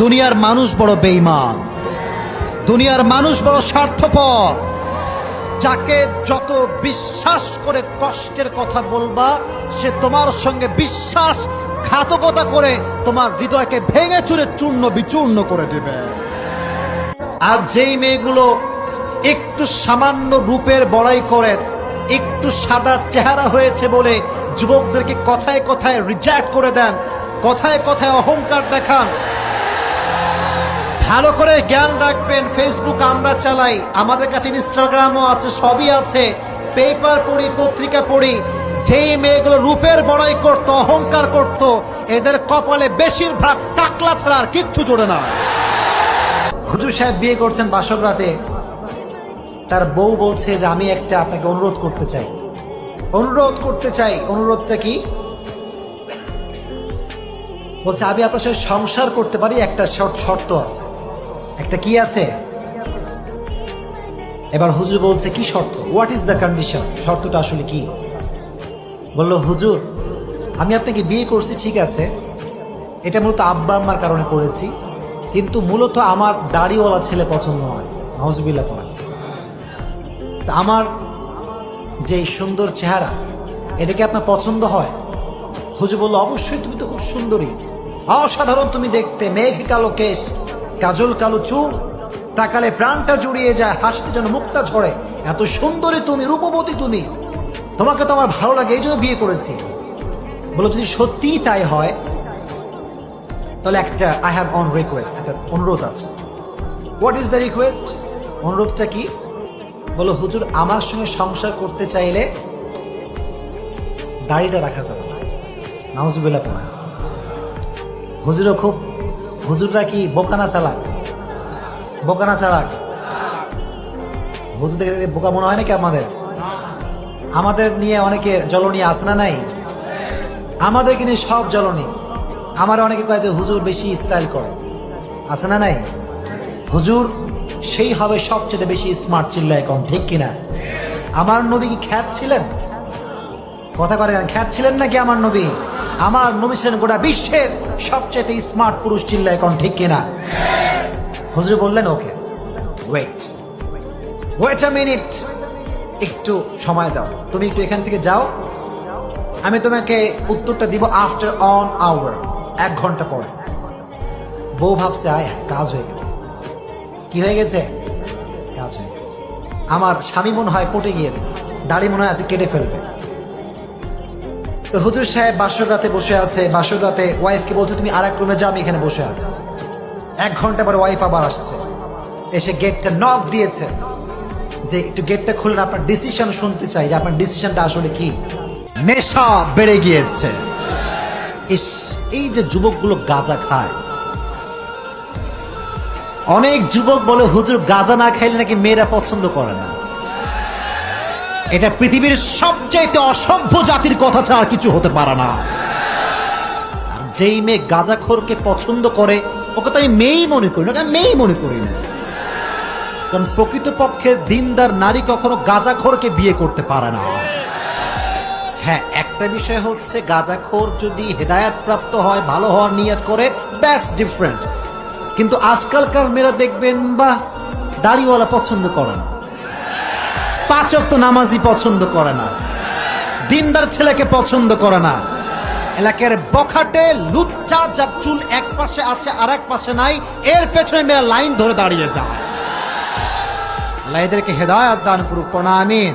দুনিয়ার মানুষ বড় বেইমান দুনিয়ার মানুষ বড় স্বার্থপর। যাকে যত বিশ্বাস করে কষ্টের কথা বলবা, সে তোমার সঙ্গে বিশ্বাস ঘাতকতা করে তোমার হৃদয়কে ভেঙে চুরে চূর্ণ বিচূর্ণ করে দেবে। আর যেই মেয়েগুলো একটু সামান্য রূপের বড়াই করেন, একটু সাদা চেহারা হয়েছে বলে যুবকদেরকে কথায় কথায় রিজেক্ট করে দেন, কথায় কথায় অহংকার দেখান ভালো করে জ্ঞান রাখবেন ফেসবুক আমরা চালাই, আমাদের কাছে ইনস্টাগ্রামও আছে, সবই আছে পেপার পড়ি, পত্রিকা পড়ি, যেই মেয়েগুলো রূপের বড়াই করত, অহংকার করত, এদের কপালে বেশিরভাগ টাকলা ছাড়া আর কিচ্ছু জোড়ে না। হুজুর সাহেব বিয়ে করছেন বাসর রাতে। তার বউ বলছে যে, আমি একটা আপনাকে অনুরোধ করতে চাই। অনুরোধ করতে চাই, অনুরোধটা কি? বলছে, আমি আপনার সঙ্গে সংসার করতে পারি, একটা শর্ত আছে। একটা কি আছে? এবার হুজুর বলছে, কি শর্ত? হোয়াট ইজ দ্য কন্ডিশন শর্তটা আসলে কি? বলল, হুজুর, আমি আপনাকে বিয়ে করছি, ঠিক আছে। এটা মূলত আব্বা আম্মার কারণে করেছি, কিন্তু মূলত আমার দাড়িওয়ালা ছেলে পছন্দ হয়। হাউজবিল্লা পড়া তা আমার যে সুন্দর চেহারা, এটা কি আপনার পছন্দ হয়? হুজুর বলল, অবশ্যই, তুমি তো খুব সুন্দরী। অসাধারণ তুমি দেখতে, মেঘ কালো কেশ। কাজল কালো চুল তাকালে প্রাণটা জুড়িয়ে যায়, হাসতে যেন মুক্তা ঝরে। এত সুন্দরী তুমি, রূপবতী তুমি। তোমাকে তো আমার ভালো লাগে, এই জন্য বিয়ে করেছি। বলো, যদি সত্যিই তাই হয়, তাহলে একটা আই হ্যাভ অন রিকোয়েস্ট একটা অনুরোধ আছে। হোয়াট ইজ দ্য রিকোয়েস্ট অনুরোধটা কি? বলো, হুজুর, আমার সঙ্গে সংসার করতে চাইলে দাড়িটা রাখা যাবে না। পড়া। হুজুরও খুব হুজুররা কি বোকানা চালাক? বোকানা চালাক? হুজুর দেখে বোকা মনে হয় নাকি আমাদের? আমাদের নিয়ে অনেকে জলনি আছে না নাই? আমাদেরকে নিয়ে সব জলনি আমার অনেকে কয় যে হুজুর বেশি স্টাইল করে। আছে না নাই? হুজুর সেই হবে সবচেয়ে বেশি স্মার্ট চিল্লা এখন ঠিক কিনা? আমার নবী কি খ্যাত ছিলেন? কথা করে খ্যাত ছিলেন নাকি আমার নবী? আমার নবী ছিলেন গোটা বিশ্বের সবচেয়ে স্মার্ট পুরুষ চিল্লা এখন ঠিক কিনা? হুজুর বললেন okay wait wait a minute একটু সময় দাও তুমি একটু এখান থেকে যাও আমি তোমাকে উত্তরটা দিব আফটার অন আওয়ার এক ঘণ্টা পরে। বউ ভাবছে আয় হায়, কাজ হয়ে গেছে। কি হয়ে গেছে? কাজ হয়ে গেছে। আমার স্বামী মনে হয় পটে গিয়েছে দাড়ি মনে হয় আছে কেটে ফেলবে। তো হুজুর সাহেব বাসর রাতে বসে আছে বাসর রাতে ওয়াইফকে বলছে, তুমি আর এক রুমে যাও, আমি এখানে বসে আছি। এক ঘণ্টা পরে ওয়াইফ আবার আসছে। এসে গেটটা নক দিয়েছে। যে একটু গেটটা খুলুন, আপনার ডিসিশন শুনতে চাই যে আপনার ডিসিশনটা আসলে কি। নেশা বেড়ে গিয়েছে। ইস, এই যে যুবকগুলো গাঁজা খায়। অনেক যুবক বলে, হুজুর, গাঁজা না খাইলে নাকি মেয়েরা পছন্দ করে না। এটা পৃথিবীর সবচাইতে অসভ্য জাতির কথা ছাড়া কিছু হতে পারে না। আর যেই মেয়ে গাঁজাখোরকে পছন্দ করে, ওকে তো আমি মেয়েই মনে করি না মেয়েই মনে করি না। কারণ প্রকৃতপক্ষে দিনদার নারী কখনো গাঁজাখোরকে বিয়ে করতে পারে না। হ্যাঁ একটা বিষয় হচ্ছে গাঁজাখোর যদি হেদায়াত প্রাপ্ত হয়, ভালো হওয়ার নিয়াত করে দ্যাটস ডিফারেন্ট কিন্তু আজকালকার মেয়েরা দেখবেন বা দাড়িওয়ালা পছন্দ করে না। পাচক তো নামাজি পছন্দ করে না। দিনদার ছেলেকে পছন্দ করে না। এলাকার বখাটে, লুচ্চা, যার চুল এক পাশে আছে আর এক পাশে নাই, এর পেছনে মেয়েরা লাইন ধরে দাঁড়িয়ে যায়। এদেরকে হেদায়াত দান করুক, প্রণামিন।